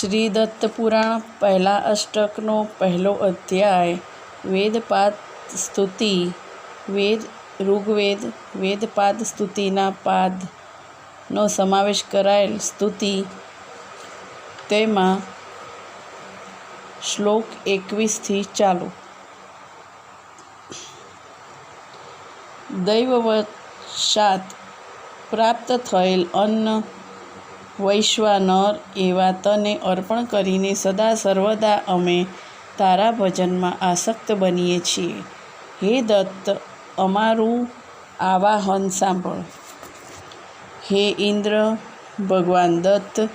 શ્રી દત્તપુરાણ પહેલા અષ્ટકનો પહેલો અધ્યાય. વેદપાદ સ્તુતિ. વેદ ઋગ્વેદ વેદપાદ સ્તુતિના પાદનો સમાવેશ કરાયેલ સ્તુતિ. તેમાં શ્લોક એકવીસથી ચાલુ. દૈવવશાત પ્રાપ્ત થયેલ અન્ન વૈશ્વાનર એવા તને અર્પણ કરીને સદા સર્વદા અમે તારા ભજનમાં આસક્ત બનીએ છીએ. હે દત્ત, અમારું આવાહન સાંભળ. હે ઇન્દ્ર, ભગવાન દત્ત,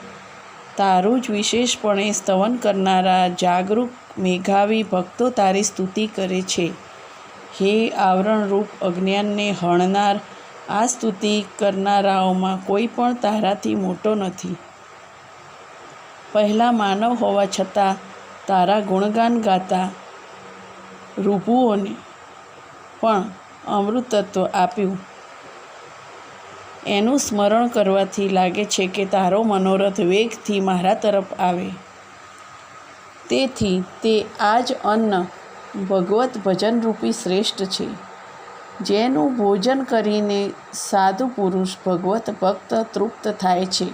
તારું જ વિશેષપણે સ્તવન કરનારા જાગૃત મેઘાવી ભક્તો તારી સ્તુતિ કરે છે. હે આવરણરૂપ અજ્ઞાનને હણનાર આ સ્તુતિ કરનારાઓમાં કોઈ પણ તારાથી મોટો નથી. પહેલાં માનવ હોવા છતાં તારા ગુણગાન ગાતા રૂભુઓને પણ અમૃતત્વ આપ્યું. એનું સ્મરણ કરવાથી લાગે છે કે તારો મનોરથ વેગથી મારા તરફ આવે. તેથી તે આ જ અન્ન ભગવત ભજનરૂપી શ્રેષ્ઠ છે. જેનું ભોજન કરીને સાધુ પુરુષ ભગવત ભક્ત તૃપ્ત થાય છે.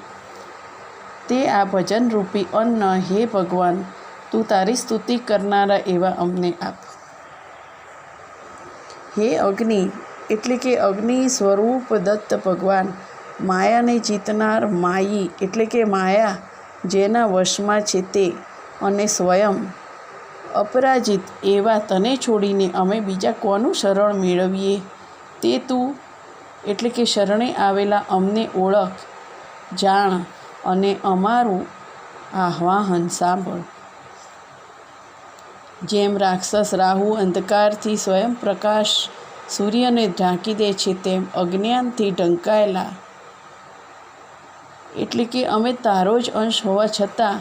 તે આ ભજનરૂપી અન્ન હે ભગવાન, તું તારી સ્તુતિ કરનારા એવા અમને આપ. હે અગ્નિ, એટલે કે અગ્નિ સ્વરૂપ દત્ત ભગવાન, માયાને જીતનાર માયી એટલે કે માયા, જેના વશમાં છે તે, અને સ્વયં અપરાજિત એવા તને છોડીને અમે બીજા કોનું શરણ મેળવીએ? તે તું, એટલે કે શરણે આવેલા અમને ઓળખ, જાણ અને અમારું આહ્વાન સાંભળ. જેમ રાક્ષસ રાહુ અંધકારથી સ્વયં પ્રકાશ સૂર્યને ઢાંકી દે છે, તેમ અજ્ઞાનથી ઢંકાયેલા. એટલે કે અમે તારો જ અંશ હોવા છતાં,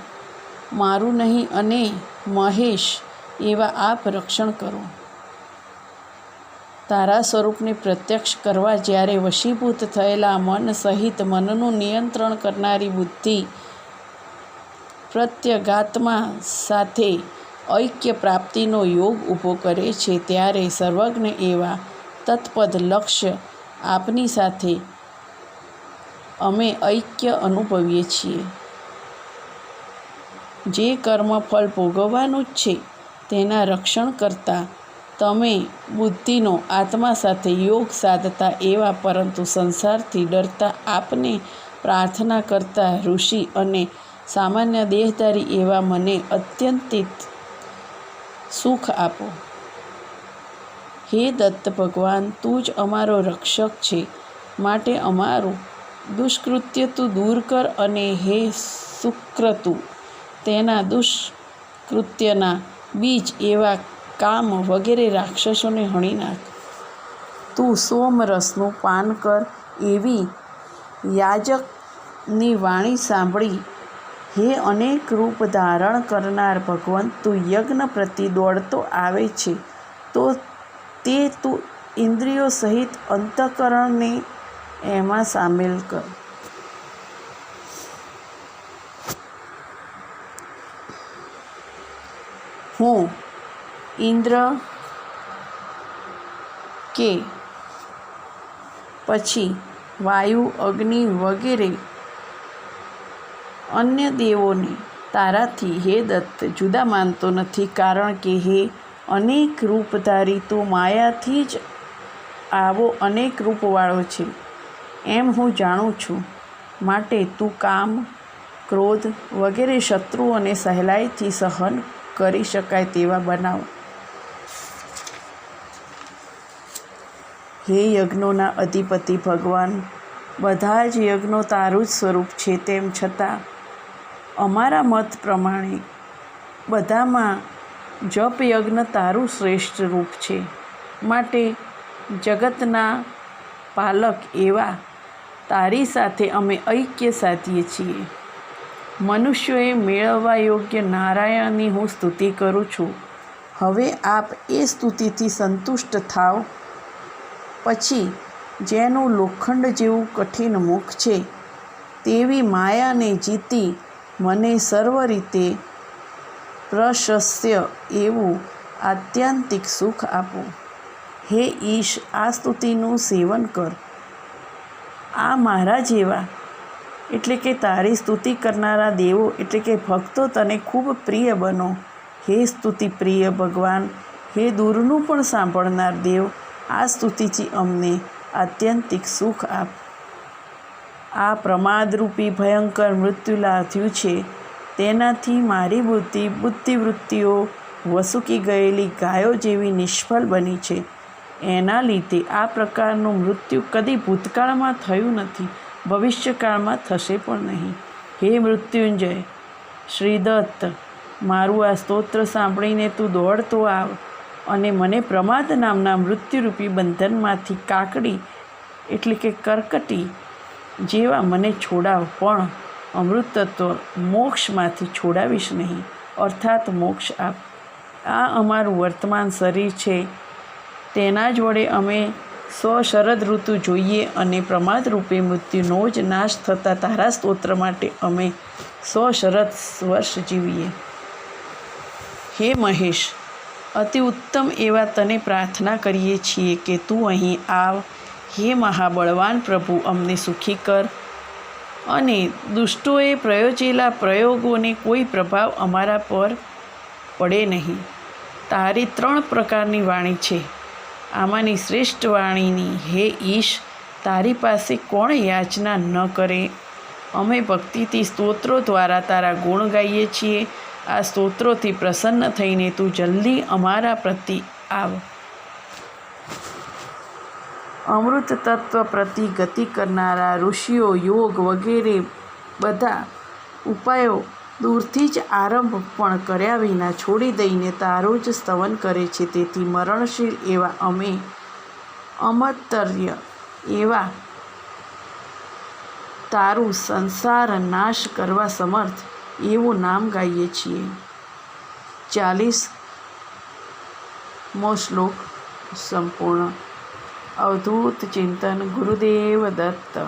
મારું નહીં અને મહેશ એવા આપ રક્ષણ કરો. તારા સ્વરૂપને પ્રત્યક્ષ કરવા જ્યારે વશીભૂત થયેલા મન સહિત મનનું નિયંત્રણ કરનારી બુદ્ધિ પ્રત્યગાત્મા સાથે ઐક્ય પ્રાપ્તિનો યોગ ઊભો કરે છે, ત્યારે સર્વજ્ઞ એવા તત્પદ લક્ષ્ય આપની સાથે અમે ઐક્ય અનુભવીએ છીએ. જે કર્મ ફળ ભોગવવાનું જ છે તેના રક્ષણ કરતાં તમે બુદ્ધિનો આત્મા સાથે યોગ સાધતા એવા પરંતુ સંસારથી ડરતા આપને પ્રાર્થના કરતા ઋષિ અને સામાન્ય દેહધારી એવા મને અત્યંતિત સુખ આપો. હે દત્ત ભગવાન, તું જ અમારો રક્ષક છે. માટે અમારું દુષ્કૃત્ય તું દૂર કર અને હે સુક્રતુ તેના દુષ્કૃત્યના બીજ એવા કામ વગેરે રાક્ષસોને હણી નાખ. તું સોમરસનું પાન કર એવી યાજકની વાણી સાંભળી. હે અનેક રૂપ ધારણ કરનાર ભગવાન, તું યજ્ઞ પ્રતિ દોડતો આવે છે, તો તે તું ઇન્દ્રિયો સહિત અંતઃકરણને એમાં સામેલ કર. હું ઇન્દ્ર કે પછી વાયુ, અગ્નિ વગેરે અન્ય દેવોને તારાથી હે દત્ત જુદા માનતો નથી કારણ કે હે અનેક રૂપધારી તું માયાથી જ આવો અનેક રૂપવાળો છે. એમ હું જાણું છું. માટે તું કામ, ક્રોધ વગેરે શત્રુઓને સહેલાઈથી સહન કરી શકાય તેવા બનાવ. હે યજ્ઞોના અધિપતિ ભગવાન, બધા જ યજ્ઞો તારું જ સ્વરૂપ છે તેમ છતાં, અમારા મત પ્રમાણે બધામાં જપ યજ્ઞ તારું શ્રેષ્ઠ રૂપ છે. માટે જગતના પાલક એવા, તારી સાથે અમે ઐક્ય સાધીએ છીએ. મનુષ્યોએ મેળવવા યોગ્ય નારાયણની હું સ્તુતિ કરું છું. હવે આપ એ સ્તુતિથી સંતુષ્ટ થાવ. પછી, જેનું લોખંડ જેવું કઠિન મુખ છે, તેવી માયાને જીતી મને સર્વ રીતે પ્રશસ્ય એવું આત્યંતિક સુખ આપો. હે ઈશ, આ સ્તુતિનું સેવન કર. આ મારા જેવા એટલે કે તારી સ્તુતિ કરનારા દેવો એટલે કે ભક્તો તને ખૂબ પ્રિય બનો. હે સ્તુતિ પ્રિય ભગવાન, હે દૂરનું પણ સાંભળનાર દેવ, આ સ્તુતિથી અમને આત્યંતિક સુખ આપ. આ પ્રમાદરૂપી ભયંકર મૃત્યુ લાથ્યું છે. તેનાથી મારી બુદ્ધિ, બુદ્ધિવૃત્તિઓ વસુકી ગયેલી ગાયો જેવી નિષ્ફળ બની છે. એના લીધે આ પ્રકારનું મૃત્યુ કદી ભૂતકાળમાં થયું નથી. ભવિષ્યકાળમાં થશે પણ નહીં. હે મૃત્યુંજય, શ્રીદત્ત, મારું આ સ્તોત્ર સાંભળીને તું દોડતો આવ અને મને પ્રમાદ નામના મૃત્યુરૂપી બંધનમાંથી કાકડી, એટલે કે કરકટી જેવા મને છોડાવ, પણ અમૃતત્વ મોક્ષમાંથી છોડાવીશ નહીં. અર્થાત મોક્ષ આપ. આ અમારું વર્તમાન શરીર છે. તેના જ વડે અમે સ્વશરદ ઋતુ જોઈએ અને પ્રમાદ રૂપે મૃત્યુનો જ નાશ થતાં તારા સ્તોત્ર માટે અમે સ્વશરદ વર્ષ જીવીએ. હે મહેશ, અતિ ઉત્તમ એવા તને પ્રાર્થના કરીએ છીએ કે તું અહીં આવ. હે મહાબળવાન પ્રભુ, અમને સુખી કર અને દુષ્ટોએ પ્રયોજેલા પ્રયોગોને કોઈ પ્રભાવ અમારા પર પડે નહીં. તારી ત્રણ પ્રકારની વાણી છે. આમાંની શ્રેષ્ઠ વાણીની, હે ઈશ, તારી પાસે કોણ યાચના ન કરે? અમે ભક્તિથી સ્તોત્રો દ્વારા તારા ગુણ ગાઈએ છીએ. આ સ્તોત્રોથી પ્રસન્ન થઈને તું જલ્દી અમારા પ્રતિ આવ. અમૃત તત્વ પ્રતિ ગતિ કરનારા ઋષિઓ યોગ વગેરે બધા ઉપાયો દૂરથી જ આરંભ પણ કર્યા વિના છોડી દઈને તારું જ સ્તવન કરે છે. તેથી મરણશીલ એવા અમે અમતર્ય એવા તારું સંસાર નાશ કરવા સમર્થ એવું નામ ગાઈએ છીએ. ચાલીસ મો શ્લોક સંપૂર્ણ. અવધૂત ચિંતન ગુરુદેવ દત્ત.